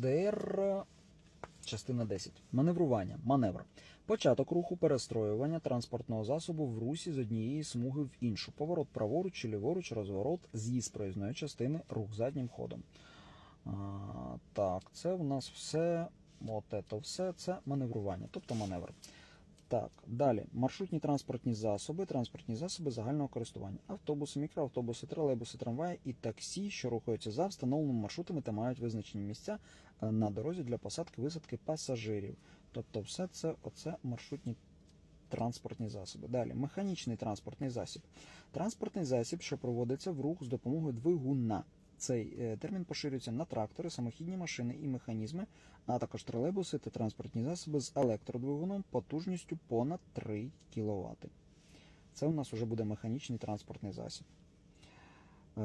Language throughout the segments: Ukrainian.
ДР, частина 10. Маневрування. Маневр. Початок руху перестроювання транспортного засобу в русі з однієї смуги в іншу. Поворот праворуч чи ліворуч, розворот, з'їзд проїзної частини, рух заднім ходом. А, так, це в нас все. От це все це маневрування, тобто маневр. Так, далі. Маршрутні транспортні засоби, транспортні засоби загального користування. Автобуси, мікроавтобуси, тролейбуси, трамваї і таксі, що рухаються за встановленими маршрутами та мають визначені місця е, на дорозі для посадки висадки пасажирів. Тобто, все це оце маршрутні транспортні засоби. Далі, механічний транспортний засіб. Транспортний засіб, що проводиться в рух з допомогою двигуна. Цей е, термін поширюється на трактори, самохідні машини і механізми, а також тролейбуси та транспортні засоби з електродвигуном потужністю понад 3 кВт. Це у нас вже буде механічний транспортний засіб. Е,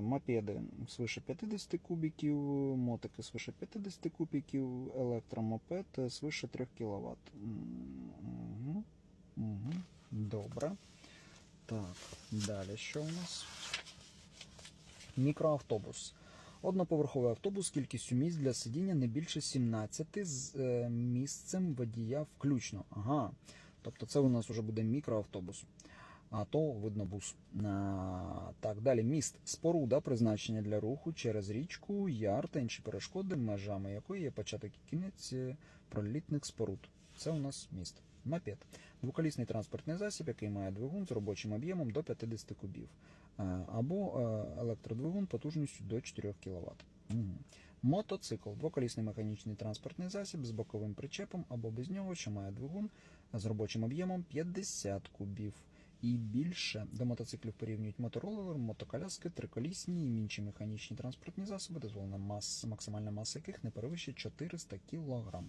Мопеди свише 50 кубіків, мотики свише 50 кубіків, електромопед свише 3 кВт. Угу. Угу. Добре. Так, далі що у нас? Мікроавтобус. Одноповерховий автобус кількістю місць для сидіння не більше 17 з е, місцем водія включно. Ага. Тобто це у нас вже буде мікроавтобус. А то видно бус. А, так, далі міст споруда призначення для руху через річку, яр та інші перешкоди, межами якої є початок і кінець е, пролітних споруд. Це у нас міст. Мопед. Двоколісний транспортний засіб, який має двигун з робочим об'ємом до 50 кубів. Е, Або е, електродвигун потужністю до 4 кВт. Мотоцикл двоколісний механічний транспортний засіб з боковим причепом або без нього, що має двигун з робочим об'ємом 50 кубів. І більше до мотоциклів порівнюють моторолер, мотоколяски, триколісні і інші механічні транспортні засоби, дозволена маса, максимальна маса яких не перевищує 400 кг.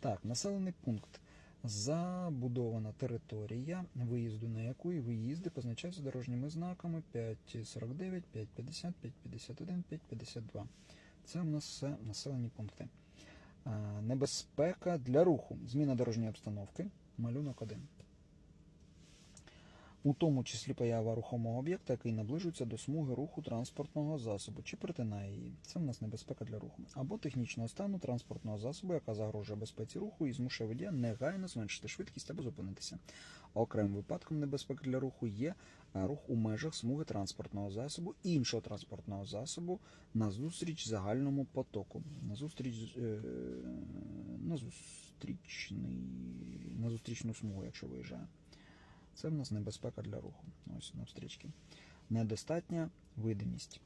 Так, населений пункт. Забудована територія, виїзду на яку і виїзди позначаються дорожніми знаками 549, 550, 551, 552. Це у нас все населені пункти. Е, Небезпека для руху. Зміна дорожньої обстановки. Малюнок 1 у тому числі поява рухомого об'єкта, який наближується до смуги руху транспортного засобу чи перетинає її. Це в нас небезпека для руху. Або технічного стану транспортного засобу, яка загрожує безпеці руху і змушує водія негайно зменшити швидкість або зупинитися. Окремим випадком небезпеки для руху є е, рух у межах смуги транспортного засобу іншого транспортного засобу назустріч загальному потоку. Назустріч е, на зустрічну смугу, якщо виїжджає. Це в нас небезпека для руху. Ось навстрічки. Недостатня видимість.